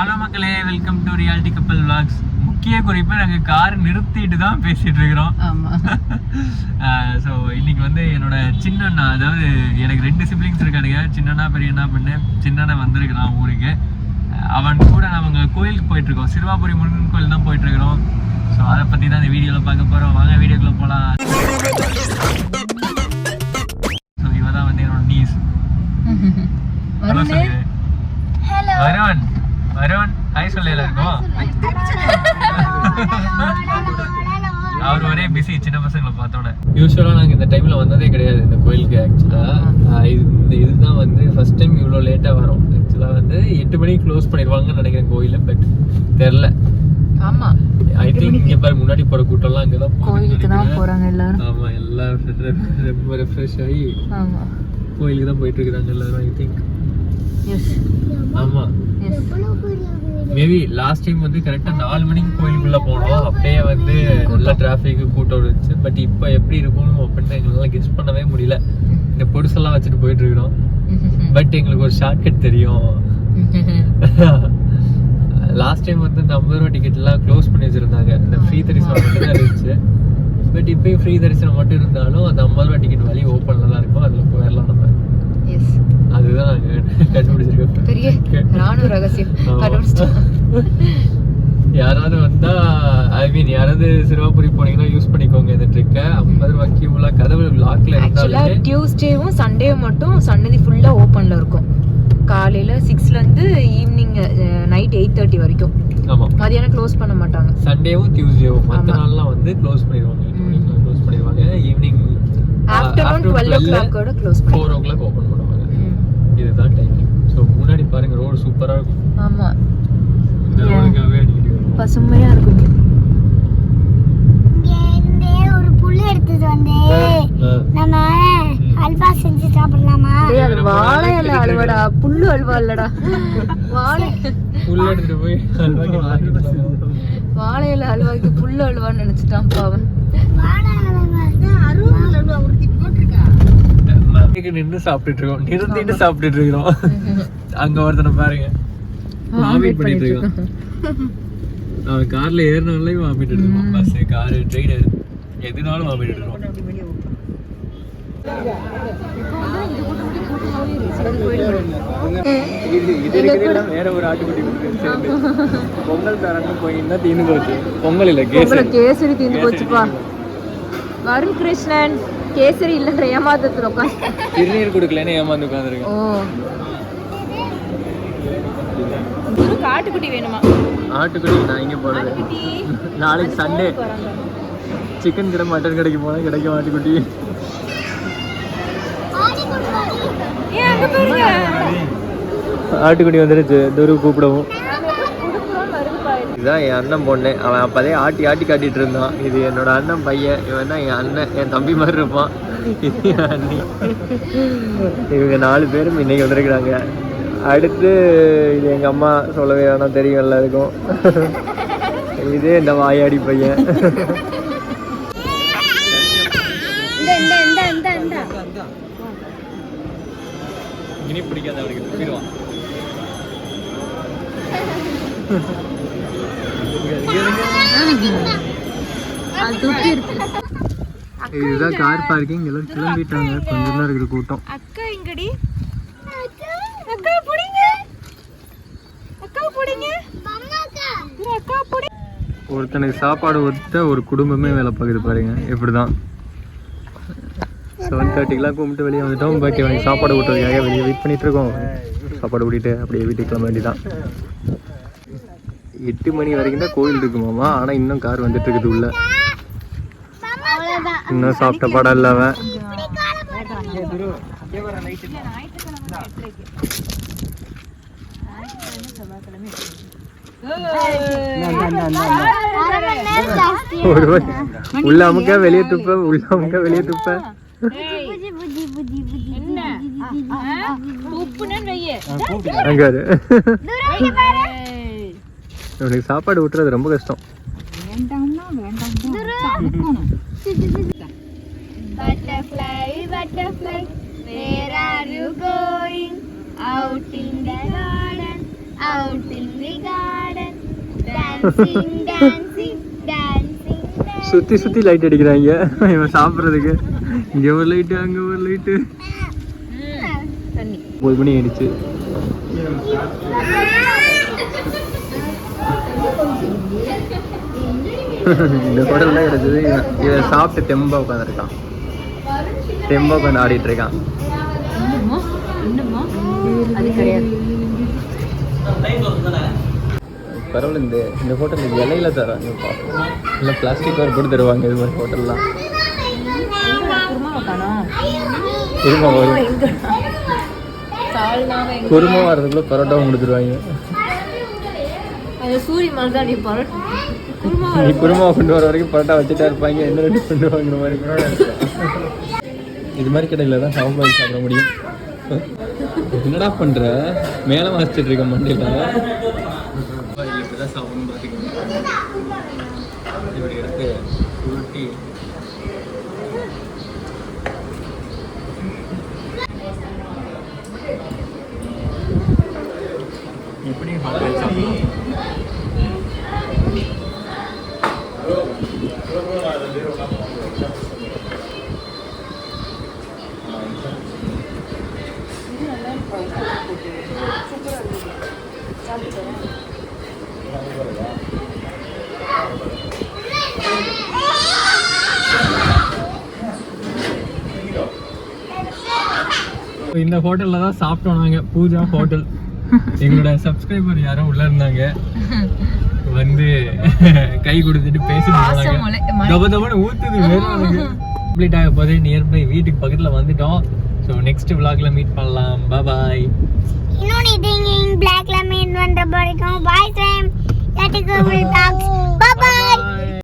Hello மக்களே welcome to reality Kappal vlogs. முக்கிய குறிப்பு நாங்கள் கார் நிறுத்திட்டு தான் பேசிட்டு இருக்கிறோம். ஆமா. ஸோ இன்னைக்கு வந்து என்னோட சின்னண்ணா அதாவது எனக்கு ரெண்டு சிப்ளிங்ஸ் இருக்கானுங்க. சின்னண்ணா பெரியண்ணா பண்ணு. சின்னண்ணா வந்திருக்கிறான் ஊருக்கு. அவன் கூட நாம கோயிலுக்கு போயிட்டு இருக்கோம் சிறுவாபுரி முருகன் கோயில் தான் போயிட்டு இருக்கிறோம் ஸோ அதை பற்றி தான் இந்த வீடியோவில் பார்க்க போகிறோம் வாங்க வீடியோக்குள்ள போகலாம் ஸோ இவ தான் வந்து என்னோட நீஸ் ஹலோ வருணே. வருண் ஹாய் சொல்லு எல்லாருக்கும் அவர் ஒரே பிஸி சின்ன பசங்களை பார்த்தோட. யூஸ்வலாக நாங்கள் இந்த டைமில் வந்ததே கிடையாது இந்த கோயிலுக்கு ஆக்சுவலாக இது இந்த இதுதான் வந்து ஃபர்ஸ்ட் டைம் இவ்வளோ லேட்டாக வரும். ஆக்சுவலாக வந்து எட்டு மணிக்கு க்ளோஸ் பண்ணிடுவாங்கன்னு நினைக்கிறேன் கோயிலை பட் தெரில. ஆமா. ஐ திங்க் இங்கே பாரு முன்னாடி போகிற கூட்டம்லாம் அங்கே தான் கோயிலுக்கு தான் போறாங்க எல்லாரும். ஆமாம் எல்லாம் ரொம்ப ரெஃப்ரெஷ் ஆகி ஆமா. கோயிலுக்கு தான் போயிட்டு இருக்கிறாங்க எல்லாரும் I think S S maybe last time வந்து கரெக்டாக நாலு மணிக்கு கோயிலுக்குள்ள போனோம். அப்பயே வந்து நல்ல டிராஃபிக் கூட்டம் இருந்துச்சு. பட் இப்போ எப்படி இருக்கும் அப்படின்னு எங்களால கெஸ் பண்ணவே முடியல. இந்த பொடுசெல்லாம் வச்சுட்டு போயிட்டு இருக்கிறோம். பட் எங்களுக்கு ஒரு ஷார்ட்கட் தெரியும். லாஸ்ட் டைம் வந்து இந்த ஐம்பது ரூபா டிக்கெட்லாம் க்ளோஸ் பண்ணி வச்சிருந்தாங்க. இந்த ஃப்ரீ தரிசனம் மட்டும் தான் இருந்துச்சு. பட் இப்பயும் ஃப்ரீ தரிசனம் மட்டும் இருந்தாலும் அந்த ஐம்பது ரூபா டிக்கெட் வழி ஓப்பனில் தான் இருக்கும். அதில் போயிடலாம் நம்ம. எஸ் அதுதான் கண்டுபிடிச்சிருக்கோம் பெரிய ராணுவ ரகசியம். யாராவது வந்தா ஐ மீன் யாராவது சிறுவாபுரி போனீங்கன்னா யூஸ் பண்ணிக்கோங்க இந்த ட்ரிக்கை ஐம்பது ரூபாய் கியூல கதவு லாக்ல ஆக்சுவலா டியூஸ்டேவும் சண்டேவும் மட்டும் சன்னதி ஃபுல்லா ஓப்பன்ல இருக்கும். காலையில சிக்ஸ்ல இருந்து ஈவினிங் நைட் எயிட் தேர்ட்டி வரைக்கும். ஆமா. மதியானம் க்ளோஸ் பண்ண மாட்டாங்க. சண்டேவும் டியூஸ்டேவும் மற்ற ஆமா. நாள்லாம் வந்து க்ளோஸ் பண்ணிடுவாங்க. க்ளோஸ் ஈவினிங் ஆஃப்டர்நூன் டுவெல் ஓ கிளாக்கோட க்ளோஸ் ஃபோர் பண்ணுவாங்க ஓ கிளாக் ஓப்பன். இதுதான் டைமிங் ஸோ முன்னாடி பாருங்க ரோடு சூப்பரா இருக்கும். ஆமா. இந்த. ரோடுக்காகவே அடிக்கடி வரும். பசுமையா இருக்கும். நம்ம அல்வா செஞ்சு சாப்பிடலாமா? வாழை இலை அல்வாடா புல்லு அல்வா இல்லடா. வாழை. எடுத்துட்டு போய் வாழை இலை அல்வாக்கு புல்லு அல்வான்னு நினைச்சிட்டான் பாவன் இங்க நின்று சாப்பிட்டுட்டு இருக்கோம் நிறுத்திட்டு சாப்பிட்டுட்டு இருக்கிறோம் அங்க ஒருத்தனை பாருங்க. வாமிட் பண்ணிட்டு இருக்கான் அவன் கார்ல ஏறினாலே வாமிட் எடுத்துருவான் பஸ் காரு ட்ரெயின் எதுனாலும் வாமிட் எடுத்துருவான். இருக்கிறது வேற ஒரு ஆட்டுக்குட்டி பொங்கல் தரன்னு போயிருந்தா தீர்ந்து போச்சு. பொங்கல் இல்ல கேசரி. தீந்து போச்சுப்பா. வருண் கிருஷ்ணன் கேசரி இல்லைன்ற ஏமாத்தத்துல உட்காந்து. திருநீர் கொடுக்கலன்னு ஏமாந்து உட்காந்துருக்கேன். ஓ. காட்டுக்குட்டி வேணுமா? ஆட்டுக்குட்டி நான் இங்க போறது நாளைக்கு சண்டே. சிக்கன் கடை மட்டன் கடைக்கு போனா கிடைக்கும் ஆட்டுக்குட்டி ஆட்டுக்குட்டி வந்துருச்சு. துரு கூப்பிடவும். இதான் என் அண்ணன் பொண்ணு. அவன் அப்பதே ஆட்டி ஆட்டி காட்டிட்டு இருந்தான். இது என்னோட அண்ணன் பையன். இவன் தான் என் அண்ணன். என் தம்பி மாதிரி இருப்பான். இது என் அண்ணி. இவங்க நாலு பேரும் இன்னைக்கு வந்திருக்கிறாங்க. அடுத்து இது எங்க அம்மா சொல்லவே வேணாம். தெரியும் எல்லாருக்கும். இது இந்த வாயாடி பையன். இனி பிடிக்காத அவனுக்கு இருக்கு இதுதான் கார் பார்க்கிங் எல்லாம் கிளம்பிட்டாங்க. கொஞ்சம் தான் இருக்குது கூட்டம். அக்கா எங்கடி? அக்கா புடிங்க. அக்கா புடிங்க. அக்கா புடி. ஒருத்தனுக்கு சாப்பாடு ஒத்த ஒரு குடும்பமே வேலை பார்க்குது பாருங்க. இப்படிதான் செவன் தேர்ட்டிக்கெலாம் கும்பிட்டு வெளியே வந்துட்டோம். பட் இவனுக்கு சாப்பாடு ஊட்டுறதுக்காக வெளியே வெயிட் பண்ணிட்டு இருக்கோம். சாப்பாடு ஊட்டிட்டு அப்படியே வீட்டுக்கு கிளம்ப வேண்டியதான் எட்டு மணி வரைக்கும் தான் கோயில் இருக்குமாமா ஆனால் இன்னும் கார் வந்துட்டு இருக்குது உள்ள இன்னும் சாப்பிட்ட படம் இல்லாம உள்ள அமுக்க வெளியே துப்ப உள்ள அமுக்க வெளியே துப்ப அங்க. இவனுக்கு சாப்பாடு ஊட்டுறது ரொம்ப கஷ்டம் the garden, dancing, dancing, dancing, dancing. சுத்தி சுத்தி லைட் அடிக்கிறாங்க இவன் சாப்பிட்றதுக்கு இங்க ஒரு லைட்டு அங்க ஒரு லைட்டு தண்ணி ஒன்பது மணி ஆயிடுச்சு இந்த ஹோட்டல் கிடைச்சது இவன் இவன் சாப்பிட்டு தெம்பா உட்காந்துருக்கான் தெம்பா உட்காந்து ஆடிட்டு இருக்கான் பரவாயில்ல இந்த இந்த ஹோட்டல் இலையில தராங்கப்பா இல்லை பிளாஸ்டிக் கவர் போட்டு தருவாங்க இது மாதிரி ஹோட்டல்லாம். குருமா வரும். குருமா வரதுக்குள்ள பரோட்டாவும் கொடுத்துருவாங்க. அது தான் நீ பரோட்டா குருமா நீ குருமா கொண்டு வர வரைக்கும் பரோட்டா வச்சுட்டா இருப்பாங்க. என்ன ரெண்டு கொண்டு வாங்குற மாதிரி இது மாதிரி கடையில் தான் சாப்பாடு சாப்பிட முடியும். என்னடா பண்ற? மேலே வாசிச்சுட்டு இருக்க மண்டியில். இப்படிதான் சாப்பிடணும் பார்த்துக்கோங்க இப்படி எடுத்து உருட்டி இப்படி ஹோட்டல் சாப்பிடலாம் இந்த ஹோட்டல்ல தான் சாப்பிட்டோம் நாங்க. பூஜா ஹோட்டல். எங்களோட சப்ஸ்கிரைபர் யாரோ உள்ள இருந்தாங்க. வந்து கை கொடுத்துட்டு பேசிட்டு தப தபன்னு ஊத்துது வேணும் கம்ப்ளீட் ஆக போதே நியர்பை வீட்டுக்கு பக்கத்துல வந்துட்டோம். ஸோ நெக்ஸ்ட் விலாகில் மீட் பண்ணலாம். பாய் இன்னொன்று இது பிளாக்ல மீட் பண்ணுற வரைக்கும். பாய் டைம் பாய்